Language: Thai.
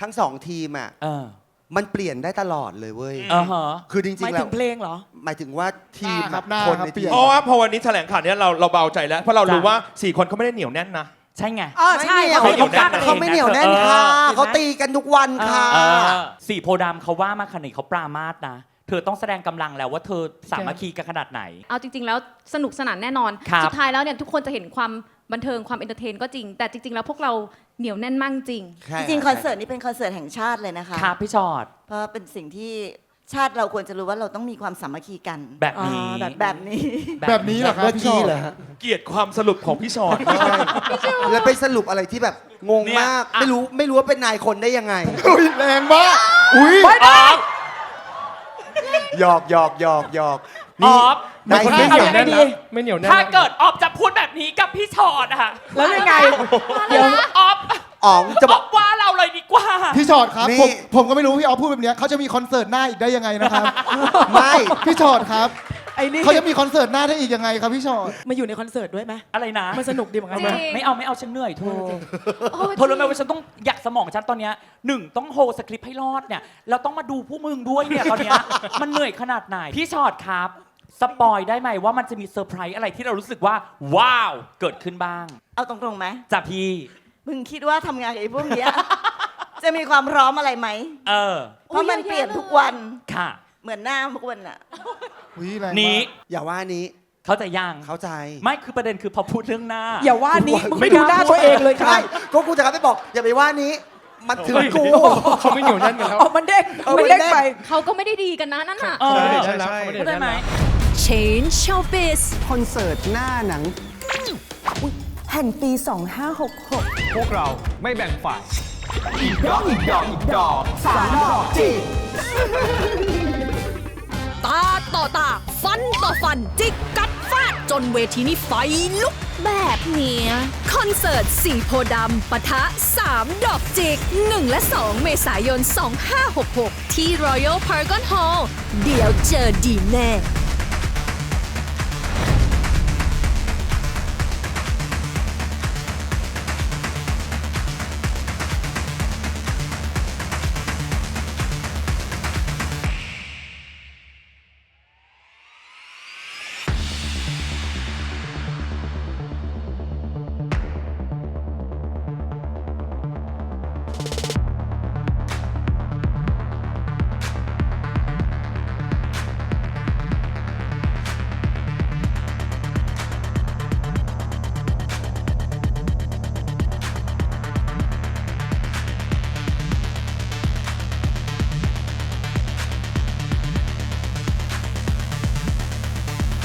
ทั้งสองทีมอะเออมันเปลี่ยนได้ตลอดเลยเว้ย อ่าฮะคือจหริมางยๆแล้ถึว งเพลงเหรอ หมายถึงว่าทีมหน้าครัอะบหน้าคนครับในเปลี่ทียนมเพราะว่าพอวันนี้แถลงข่าวเนี้ยเราเราเบาใจแล้ว เพราะเรารู้จ้ะว่าสี่คนเขาไม่ได้เหนียวแน่นนะ ใช่ไง อ๋อใช่ไม่เขาเหนียวเขากล้ากันเขาไม่เหนียวแน่นค่ะเขาตีกันทุกวันค่ะ เออสีโพธิ์ดำเขาว่ามาขนาดนี้เขาปรามาสนะ เธอต้องแสดงกำลังแล้วว่าเธอสามัคคีกันขนาดไหน เอาจริง ๆ แล้วสนุกสนานแน่นอน ครับ สุดท้ายแล้วเนี่ยทุกคนจะเห็นความบันเทิงความเอนเตอร์เทนก็จริง แต่จริง ๆ แล้วพวกเรา เหนียวแน่นมากจริงจริงๆคอนเสิร์ตนี้เป็นคอนเสิร์ตแห่งชาติเลยนะคะ ครับพี่ชอดเพราะเป็นสิ่งที่ชาติเราควรจะรู้ว่าเราต้องมีความสามัคคีกัน แบบนี้อ่าแบบแบบนี้ แบบนี้เหรอครับเมื่อพี่ชอกี้ตเหรอฮะเกลียดความสรุปของพี่ชอตมากแล้วไปสรุปอะไรที่แบบงงเนี่ยมากอะไม่รู้ไม่รู้ว่าเป็นนายคนได้ยังไง อุ้ยแรงมากอุ้ยออฟหยอกหยอกหยอกหยอกออฟ ได้คนแค่ไม่เหนียวเอายังไงแน่นดีนะไม่เหนียวแน่นถ้านะเกิดออฟจะพูด แบบนี้กับพี่ชอดอะแล้วยังไง เดี๋ยวออฟอ๋องจะอบอกอฟว่าเราเลยดีกว่า พี่ชอตครับนี่ ผมผมก็ไม่รู้พี่ออฟพูดแบบเนี้ยเขาจะมีคอนเสิร์ตหน้าอีกได้ยังไงนะครับ ไม่พี่ชอตครับไอ้นี่เขาจะมีคอนเสิร์ตหน้าได้อีกยังไงครับพี่ชอตมาอยู่ในคอนเสิร์ตด้วยไหมอะไรนะ มันสนุกดีเหมือนกันจรินะงไม่เอาไม่เอาฉันเหนื่อยเธอโอ้เธอรู้ไหมว่าฉันต้องอยากสมองฉันตอนเนี้ยหนึ่งต้องโฮสคริปต์ให้รอดเนี่ย เราต้องมาดูผู้มึงด้วยเนี่ยตอนเนี้ยมันเหนื่อยขนาดไหน พี่ชอตครับ สปอยได้ไหมว่ามันจะมีเซอร์ไพรส์อะไรที่เรารู้สึกว่า ว้าว เกิดขึ้นบ้างเอาตรงๆไหมจ้ะพี่ มึงคิดว่าทำงานกับไอ้พวกเนี้ย จะมีความพร้อมอะไรไหม เออ เพราะมันเปลี่ยนทุกวันค่ะ เหมือนหน้าทุกวันอะอุ้ยแรงมากนี้ อย่าว่านี้เข้าใจยังเข้าใจไม่คือประเด็นคือพอพูดเรื่องหน้า อย่าว่านี้มึงไม่ดูหน้าตัวเองเลยค่ะใช่ก็กูจะกลับไปบอก อย่าไปว่านี้ มันถึงกู เขาไม่เหนียวแน่นกันแล้วอ๋อมันเด้งเออมันมันเด้ง เด้งไป เขาก็ไม่ได้ดีกันนะนั่นน่ะ เออใช่ใช่เข้าใจไหม Change Showbiz คอนเสิร์ตหน้าหนัง แห่งปี 2566 พวกเราไม่แบ่งฝ่ายตาต่อตา ฟันต่อฟัน จิกกัดฟาด จนเวทีนี้ไฟลุกแบบเนี้ย คอนเสิร์ตสีโพธิ์ดำปะทะ 3 ดอกจิก 1 และ 2 เมษายน 2566 ที่ Royal Paragon Hall เดี๋ยวเจอดีแน่